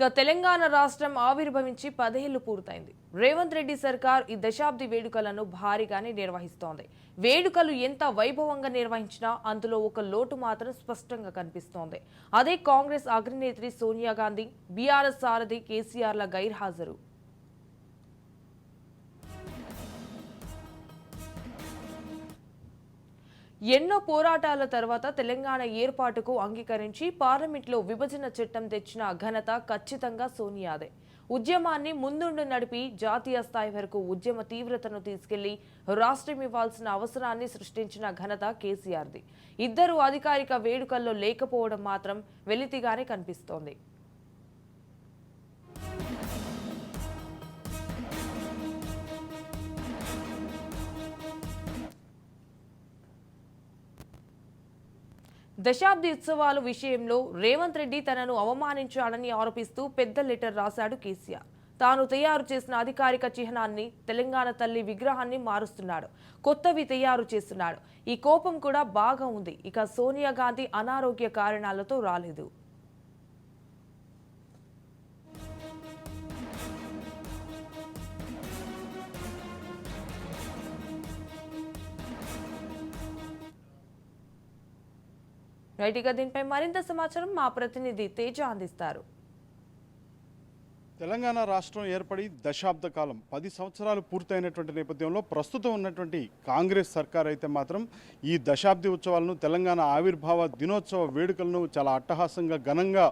ఇక తెలంగాణ రాష్ట్రం ఆవిర్భవించి పదేళ్ళు పూర్తయింది. రేవంత్ రెడ్డి సర్కార్ ఈ దశాబ్ది వేడుకలను భారీగానే నిర్వహిస్తోంది. వేడుకలు ఎంత వైభవంగా నిర్వహించినా అందులో ఒక లోటు మాత్రం స్పష్టంగా కనిపిస్తోంది. అదే కాంగ్రెస్ అగ్రనేత్రి సోనియా గాంధీ బీఆర్ఎస్ సారథి కేసీఆర్ల గైర్హాజరు. ఎన్నో పోరాటాల తర్వాత తెలంగాణ ఏర్పాటుకు అంగీకరించి పార్లమెంట్లో విభజన చట్టం తెచ్చిన ఘనత ఖచ్చితంగా సోనియాదే. ఉద్యమాన్ని ముందుండి నడిపి జాతీయ స్థాయి వరకు ఉద్యమ తీవ్రతను తీసుకెళ్ళి రాష్ట్రం ఇవ్వాల్సిన అవసరాన్ని సృష్టించిన ఘనత కేసీఆర్ది. ఇద్దరు అధికారిక వేడుకల్లో లేకపోవడం మాత్రం వెలితిగానే కనిపిస్తోంది. దశాబ్ది ఉత్సవాల విషయంలో రేవంత్ రెడ్డి తనను అవమానించాడని ఆరోపిస్తూ పెద్ద లెటర్ రాశాడు కేసీఆర్. తాను తయారు చేసిన అధికారిక చిహ్నాన్ని తెలంగాణ తల్లి విగ్రహాన్ని మారుస్తున్నాడు. కొత్తవి తయారు చేస్తున్నాడు. ఈ కోపం కూడా బాగా ఉంది. ఇక సోనియా గాంధీ అనారోగ్య కారణాలతో రాలేదు. రైట్ దీనిపై మరింత సమాచారం మా ప్రతినిధి తేజ అందిస్తారు. తెలంగాణ రాష్ట్రం ఏర్పడి దశాబ్ద కాలం పది సంవత్సరాలు పూర్తయినటువంటి నేపథ్యంలో ప్రస్తుతం ఉన్నటువంటి కాంగ్రెస్ సర్కార్ అయితే మాత్రం ఈ దశాబ్ది ఉత్సవాలను తెలంగాణ ఆవిర్భావ దినోత్సవ వేడుకలను చాలా అట్టహాసంగా ఘనంగా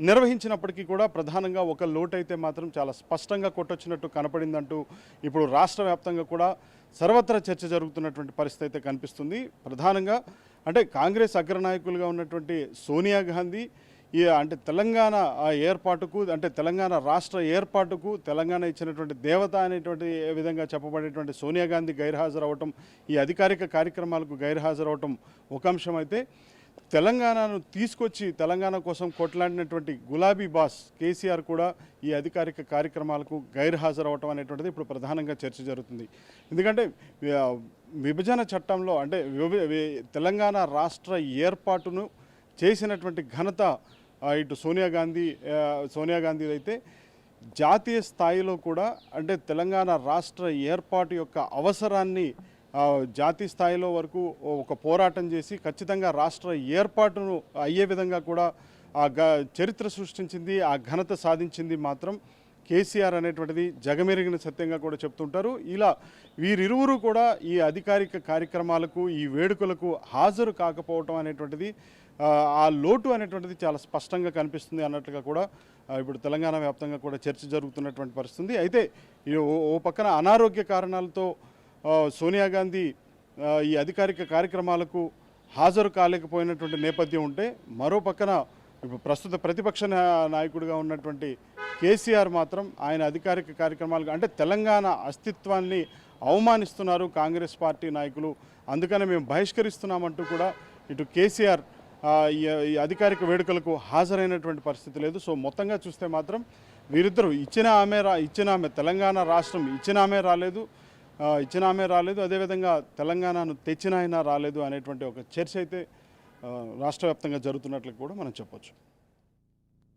నిర్వహించినప్పటికీ కూడా ప్రధానంగా ఒక లోటు అయితే మాత్రం చాలా స్పష్టంగా కొట్టొచ్చినట్టు కనపడిందంటూ ఇప్పుడు రాష్ట్ర వ్యాప్తంగా కూడా సర్వత్రా చర్చ జరుగుతున్నటువంటి పరిస్థితి అయితే కనిపిస్తుంది. ప్రధానంగా అంటే కాంగ్రెస్ అగ్రనాయకులుగా ఉన్నటువంటి సోనియా గాంధీ ఈ అంటే తెలంగాణ ఏర్పాటుకు అంటే తెలంగాణ రాష్ట్ర ఏర్పాటుకు తెలంగాణ ఇచ్చినటువంటి దేవత అనేటువంటి విధంగా చెప్పబడేటువంటి సోనియా గాంధీ గైర్హాజరవటం ఈ అధికారిక కార్యక్రమాలకు గైర్హాజరవటం ఒక అంశం అయితే తెలంగాణను తీసుకొచ్చి తెలంగాణ కోసం కొట్లాడినటువంటి గులాబీ బాస్ కేసీఆర్ కూడా ఈ అధికారిక కార్యక్రమాలకు గైర్హాజరవటం అనేటువంటిది ఇప్పుడు ప్రధానంగా చర్చ జరుగుతుంది. ఎందుకంటే విభజన చట్టంలో అంటే తెలంగాణ రాష్ట్ర ఏర్పాటును చేసినటువంటి ఘనత ఇటు సోనియా గాంధీ సోనియా గాంధీ అయితే జాతీయ స్థాయిలో కూడా అంటే తెలంగాణ రాష్ట్ర ఏర్పాటు యొక్క అవసరాన్ని జాతీయ స్థాయిలో వరకు ఒక పోరాటం చేసి ఖచ్చితంగా రాష్ట్ర ఏర్పాటును అయ్యే విధంగా కూడా ఆ గ చరిత్ర సృష్టించింది ఆ ఘనత సాధించింది మాత్రం కేసీఆర్ అనేటువంటిది జగమెరిగిన సత్యంగా కూడా చెప్తుంటారు. ఇలా వీరిరువురు కూడా ఈ అధికారిక కార్యక్రమాలకు ఈ వేడుకలకు హాజరు కాకపోవటం అనేటువంటిది ఆ, లోటు అనేటువంటిది చాలా స్పష్టంగా కనిపిస్తుంది అన్నట్లుగా కూడా ఇప్పుడు తెలంగాణ వ్యాప్తంగా కూడా చర్చ జరుగుతున్నటువంటి పరిస్థితి అయితే ఈ ఓ- పక్కన అనారోగ్య కారణాలతో సోనియా గాంధీ ఈ అధికారిక కార్యక్రమాలకు హాజరు కాలేకపోయినటువంటి నేపథ్యం ఉంటే మరో పక్కన ఇప్పుడు ప్రస్తుత ప్రతిపక్ష నాయకుడిగా ఉన్నటువంటి కేసీఆర్ మాత్రం ఆయన అధికారిక కార్యక్రమాలకు అంటే తెలంగాణ అస్తిత్వాన్ని అవమానిస్తున్నారు కాంగ్రెస్ పార్టీ నాయకులు. అందుకనే మేము బహిష్కరిస్తున్నామంటూ కూడా ఇటు కేసీఆర్ ఈ ఈ అధికారిక వేడుకలకు హాజరైనటువంటి పరిస్థితి లేదు. సో మొత్తంగా చూస్తే మాత్రం వీరిద్దరూ ఇచ్చిన ఆమె రా ఇచ్చిన ఆమె తెలంగాణ రాష్ట్రం ఇచ్చిన ఆమె రాలేదు. ఇచ్చిన ఆమె రాలేదు. అదేవిధంగా తెలంగాణను తెచ్చిన ఆయన రాలేదు అనేటువంటి ఒక చర్చ అయితే రాష్ట్ర వ్యాప్తంగా జరుగుతున్నట్లు కూడా మనం చెప్పొచ్చు.